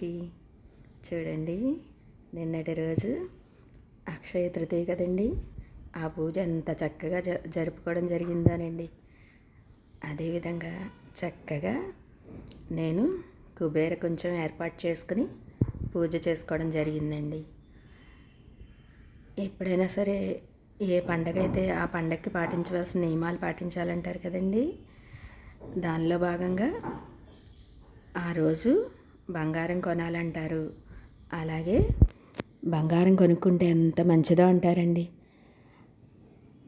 అందరికీ చూడండి నిన్నటి రోజు అక్షయ తృతీయ కదండి. ఆ పూజ ఎంత చక్కగా జ జరుపుకోవడం జరిగిందోనండి. అదేవిధంగా చక్కగా నేను కుబేర కొంచెం ఏర్పాటు చేసుకుని పూజ చేసుకోవడం జరిగిందండి. ఎప్పుడైనా సరే ఏ పండగ అయితే ఆ పండగకి పాటించవలసిన నియమాలు పాటించాలంటారు కదండి దానిలో భాగంగా ఆ రోజు బంగారం కొనాలంటారు. అలాగే బంగారం కొనుక్కుంటే ఎంత మంచిదో అంటారండి.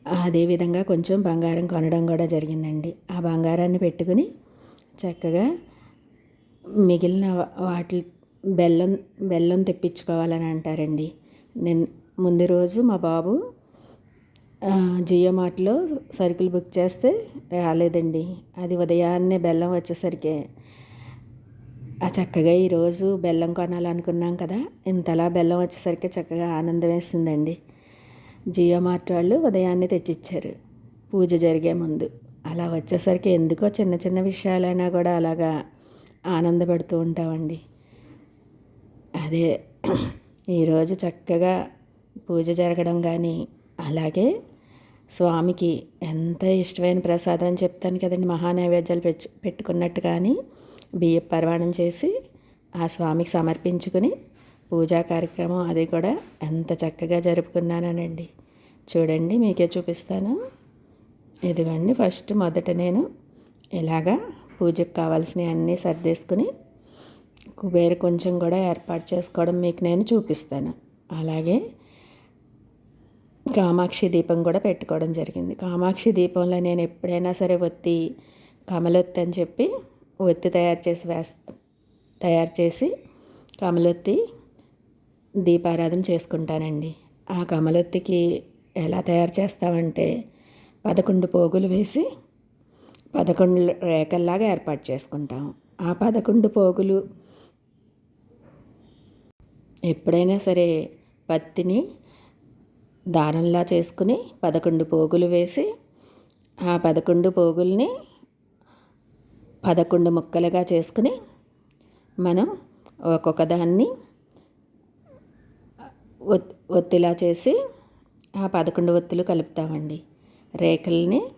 అదేవిధంగా కొంచెం బంగారం కొనడం కూడా జరిగిందండి. ఆ బంగారాన్ని పెట్టుకుని చక్కగా మిగిలిన వాటి బెల్లం బెల్లం తెప్పించుకోవాలని అంటారండి. నేను ముందు రోజు మా బాబు జియో మార్ట్లో సరుకులు బుక్ చేస్తే రాలేదండి. అది ఉదయాన్నే బెల్లం వచ్చేసరికి ఆ చక్కగా ఈరోజు బెల్లం కొనాలనుకున్నాం కదా. ఇంతలా బెల్లం వచ్చేసరికి చక్కగా ఆనందం వేసిందండి జియో మార్ట్ వాళ్ళు ఉదయాన్నే తెచ్చిచ్చారు. పూజ జరిగే ముందు. అలా వచ్చేసరికి ఎందుకో చిన్న చిన్న విషయాలైనా కూడా అలాగా ఆనందపడుతూ ఉంటామండి. అదే ఈరోజు చక్కగా పూజ జరగడం కానీ అలాగే స్వామికి ఎంత ఇష్టమైన ప్రసాదం అని చెప్తాను కదండి. మహానైవేద్యాలు పెట్టుకున్నట్టు కానీ బియ్య పర్వాణం చేసి ఆ స్వామికి సమర్పించుకుని పూజా కార్యక్రమం అది కూడా ఎంత చక్కగా జరుపుకున్నానండి చూడండి మీకే చూపిస్తాను. ఇదిగోండి ఫస్ట్ మొదట నేను ఇలాగా పూజకు కావాల్సినవి అన్నీ సర్దేసుకుని కుబేర కొంచెం కూడా ఏర్పాటు చేసుకోవడం మీకు నేను చూపిస్తాను. అలాగే కామాక్షి దీపం కూడా పెట్టుకోవడం జరిగింది. కామాక్షి దీపంలో నేను ఎప్పుడైనా సరే ఒత్తి కమలొత్తి అని చెప్పి ఒత్తి తయారు చేసి వేస్ తయారు చేసి కమలొత్తి దీపారాధన చేసుకుంటానండి. ఆ కమలొత్తికి ఎలా తయారు చేస్తామంటే పదకొండు పోగులు వేసి పదకొండు రేఖల్లాగా ఏర్పాటు చేసుకుంటాం. ఆ పదకొండు పోగులు ఎప్పుడైనా సరే పత్తిని దారంలా చేసుకుని పదకొండు పోగులు వేసి ఆ పదకొండు పోగుల్ని పదకొండు ముక్కలుగా చేసుకుని మనం ఒక్కొక్క దాన్ని ఒత్తిలా చేసి ఆ పదకొండు ఒత్తులు కలుపుతామండి. రేఖల్ని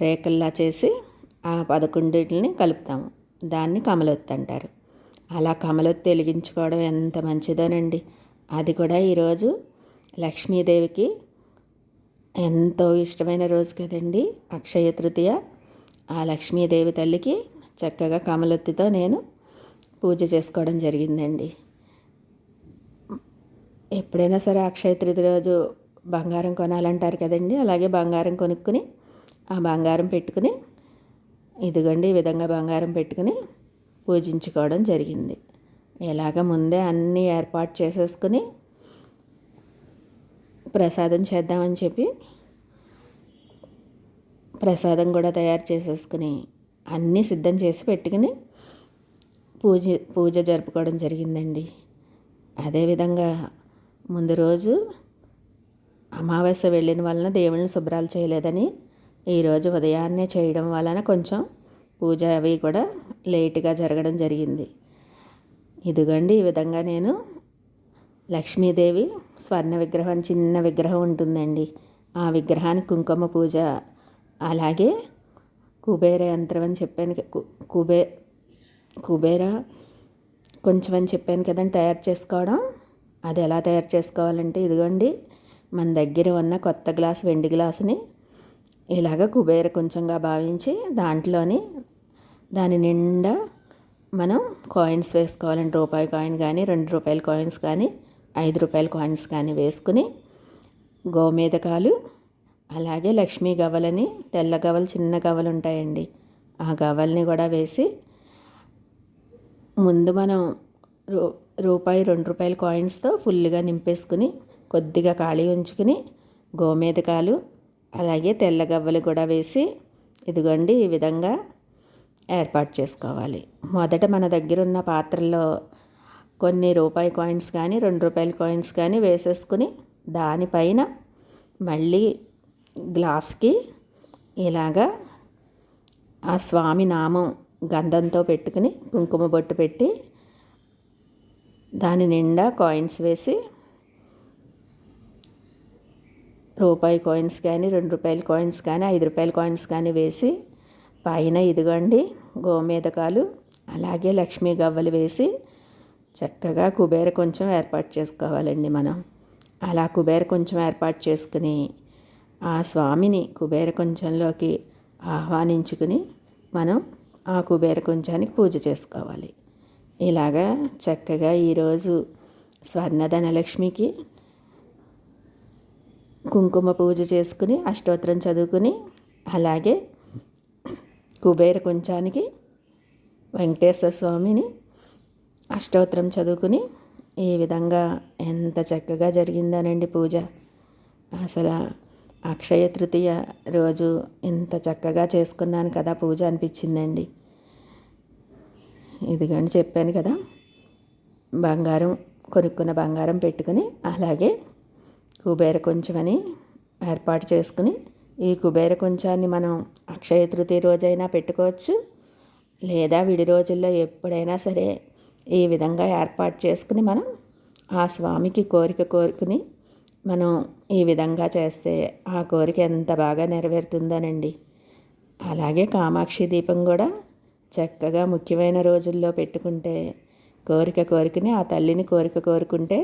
రేఖల్లా చేసి ఆ పదకొండుని కలుపుతాము. దాన్ని కమలొత్తి అంటారు. అలా కమలొత్తి వెలిగించుకోవడం ఎంత మంచిదోనండి. అది కూడా ఈరోజు లక్ష్మీదేవికి ఎంతో ఇష్టమైన రోజు కదండి. అక్షయ తృతీయ. ఆ లక్ష్మీదేవి తల్లికి చక్కగా కమలొత్తితో నేను పూజ చేసుకోవడం జరిగిందండి. ఎప్పుడైనా సరే అక్షయ తృతీయ రోజు బంగారం కొనాలంటారు కదండి. అలాగే బంగారం కొనుక్కుని ఆ బంగారం పెట్టుకుని ఇదిగోండి ఈ విధంగా బంగారం పెట్టుకుని పూజించుకోవడం జరిగింది. ఎలాగ ముందే అన్నీ ఏర్పాటు చేసేసుకుని ప్రసాదం చేద్దామని చెప్పి ప్రసాదం కూడా తయారు చేసేసుకుని అన్నీ సిద్ధం చేసి పెట్టుకుని పూజ పూజ జరుపుకోవడం జరిగిందండి. అదేవిధంగా ముందు రోజు అమావాస్య వెళ్ళిన వలన దేవుళ్ళని శుభ్రాలు చేయలేదని ఈరోజు ఉదయాన్నే చేయడం వలన కొంచెం పూజ అవి కూడా లేటుగా జరగడం జరిగింది. ఇదిగోండి ఈ విధంగా నేను లక్ష్మీదేవి స్వర్ణ విగ్రహం చిన్న విగ్రహం ఉంటుందండి. ఆ విగ్రహానికి కుంకుమ పూజ అలాగే కుబేర యంత్రం అని చెప్పాను కుబే కుబేర కొంచెం అని చెప్పాను కదండి తయారు చేసుకోవడం. అది ఎలా తయారు చేసుకోవాలంటే ఇదిగోండి మన దగ్గర ఉన్న కొత్త గ్లాస్ వెండి గ్లాసుని ఇలాగ కుబేర కొంచెంగా భావించి దాంట్లోని దాని నిండా మనం కాయిన్స్ వేసుకోవాలండి. రూపాయి కాయిన్ కానీ రెండు రూపాయల కాయిన్స్ కానీ ఐదు రూపాయల కాయిన్స్ కానీ వేసుకుని గోమేదకాలు అలాగే లక్ష్మీ గవలని తెల్ల గవలు చిన్న గవలు ఉంటాయండి. ఆ గవల్ని కూడా వేసి ముందు మనం రూ రూపాయి రెండు రూపాయల కాయిన్స్తో ఫుల్గా నింపేసుకుని కొద్దిగా ఖాళీ ఉంచుకుని గోమేదకాలు అలాగే తెల్ల గవ్వలు కూడా వేసి ఇదిగోండి ఈ విధంగా ఏర్పాటు చేసుకోవాలి. మొదట మన దగ్గర ఉన్న పాత్రల్లో కొన్ని రూపాయి కాయిన్స్ కానీ రెండు రూపాయల కాయిన్స్ కానీ వేసేసుకుని దానిపైన మళ్ళీ గ్లాస్కి ఇలాగా ఆ స్వామి నామం గంధంతో పెట్టుకుని కుంకుమ బొట్టు పెట్టి దాని నిండా కాయిన్స్ వేసి రూపాయి కాయిన్స్ కానీ రెండు రూపాయల కాయిన్స్ కానీ ఐదు రూపాయల కాయిన్స్ కానీ వేసి పైన ఇదిగోండి గోమేదకాలు అలాగే లక్ష్మీ గవ్వలు వేసి చక్కగా కుబేర కొంచెం ఏర్పాటు చేసుకోవాలండి మనం. అలా కుబేర కొంచెం ఏర్పాటు చేసుకుని ఆ స్వామిని కుబేర కొంచెంలోకి ఆహ్వానించుకుని మనం ఆ కుబేర కొంచానికి పూజ చేసుకోవాలి. ఇలాగా చక్కగా ఈరోజు స్వర్ణధనలక్ష్మికి కుంకుమ పూజ చేసుకుని అష్టోత్తరం చదువుకుని అలాగే కుబేర కొంచానికి వెంకటేశ్వర స్వామిని అష్టోత్తరం చదువుకుని ఈ విధంగా ఎంత చక్కగా జరిగిందనండి పూజ. అసలు అక్షయ తృతీయ రోజు ఇంత చక్కగా చేసుకున్నాను కదా పూజ అనిపించిందండి. ఇదిగోండి చెప్పాను కదా. బంగారం కొనుక్కున్న బంగారం పెట్టుకుని అలాగే కుబేర కొంచెమని ఏర్పాటు చేసుకుని ఈ కుబేర కొంచాన్ని మనం అక్షయ తృతీయ రోజైనా పెట్టుకోవచ్చు. లేదా విడి రోజుల్లో ఎప్పుడైనా సరే ఈ విధంగా ఏర్పాటు చేసుకుని మనం ఆ స్వామికి కోరిక కోరుకుని మనం ఈ విధంగా చేస్తే ఆ కోరిక ఎంత బాగా నెరవేరుతుందోనండి. అలాగే కామాక్షి దీపం కూడా చక్కగా ముఖ్యమైన రోజుల్లో పెట్టుకుంటే కోరిక కోరికని ఆ తల్లిని కోరిక కోరుకుంటే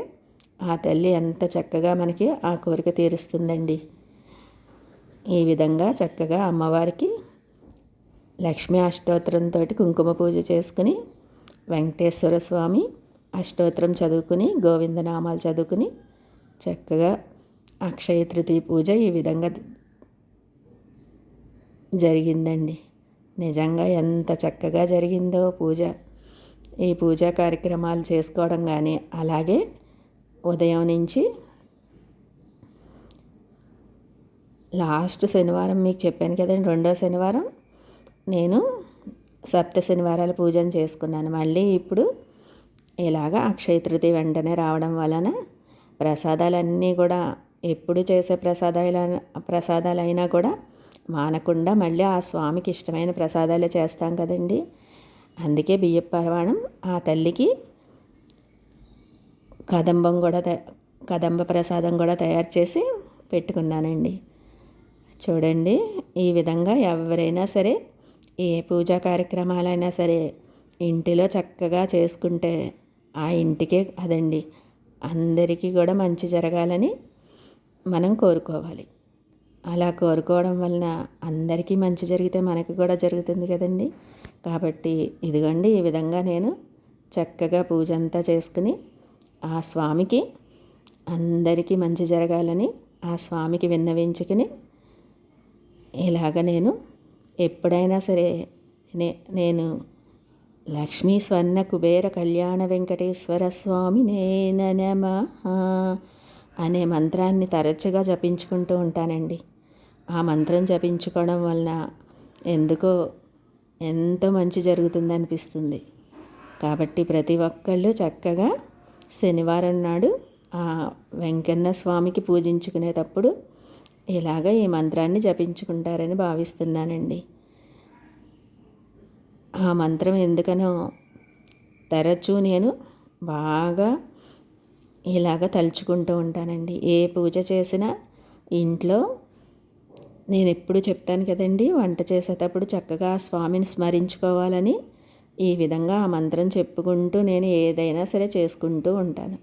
ఆ తల్లి ఎంత చక్కగా మనకి ఆ కోరిక తీరుస్తుందండి. ఈ విధంగా చక్కగా అమ్మవారికి లక్ష్మీ అష్టోత్తరంతో కుంకుమ పూజ చేసుకుని వెంకటేశ్వర స్వామి అష్టోత్తరం చదువుకుని గోవిందనామాలు చదువుకుని చక్కగా అక్షయ తృతీయ పూజ ఈ విధంగా జరిగిందండి. నిజంగా ఎంత చక్కగా జరిగిందో పూజ. ఈ పూజా కార్యక్రమాలు చేసుకోవడం కానీ అలాగే ఉదయం నుంచి లాస్ట్ శనివారం మీకు చెప్పాను కదండి రెండో శనివారం నేను సప్త శనివారాల పూజను చేసుకున్నాను. మళ్ళీ ఇప్పుడు ఇలాగ అక్షయ తృతీయ వెంటనే రావడం వలన ప్రసాదాలన్నీ కూడా ఎప్పుడు చేసే ప్రసాదాలు ప్రసాదాలైనా కూడా మానకుండా మళ్ళీ ఆ స్వామికి ఇష్టమైన ప్రసాదాలే చేస్తాం కదండి. అందుకే బియ్య పరవాణం ఆ తల్లికి కదంబం కూడా కదంబ ప్రసాదం కూడా తయారు చేసి పెట్టుకున్నానండి. చూడండి ఈ విధంగా ఎవరైనా సరే ఏ పూజా కార్యక్రమాలైనా సరే ఇంటిలో చక్కగా చేసుకుంటే ఆ ఇంటికే అదండి అందరికీ కూడా మంచి జరగాలని మనం కోరుకోవాలి. అలా కోరుకోవడం వలన అందరికీ మంచి జరిగితే మనకి కూడా జరుగుతుంది కదండి. కాబట్టి ఇదిగోండి ఈ విధంగా నేను చక్కగా పూజ అంతా చేసుకుని ఆ స్వామికి అందరికీ మంచి జరగాలని ఆ స్వామికి విన్నవించుకుని ఇలాగ నేను ఎప్పుడైనా సరే నే నేను లక్ష్మీ స్వర్ణ కుబేర కళ్యాణ వెంకటేశ్వర స్వామి నేననమ అనే మంత్రాన్ని తరచుగా జపించుకుంటూ ఉంటానండి. ఆ మంత్రం జపించుకోవడం వలన ఎందుకో ఎంతో మంచి జరుగుతుంది అనిపిస్తుంది కాబట్టి ప్రతి ఒక్కళ్ళు చక్కగా శనివారం నాడు ఆ వెంకన్న స్వామికి పూజించుకునేటప్పుడు ఇలాగ ఈ మంత్రాన్ని జపించుకుంటారని భావిస్తున్నానండి. ఆ మంత్రం ఎందుకనో తరచూ నేను బాగా ఇలాగ తలుచుకుంటూ ఉంటానండి. ఏ పూజ చేసినా ఇంట్లో నేను ఎప్పుడు చెప్తాను కదండి వంట చేసేటప్పుడు చక్కగా స్వామిని స్మరించుకోవాలని ఈ విధంగా ఆ మంత్రం చెప్పుకుంటూ నేను ఏదైనా సరే చేసుకుంటూ ఉంటాను.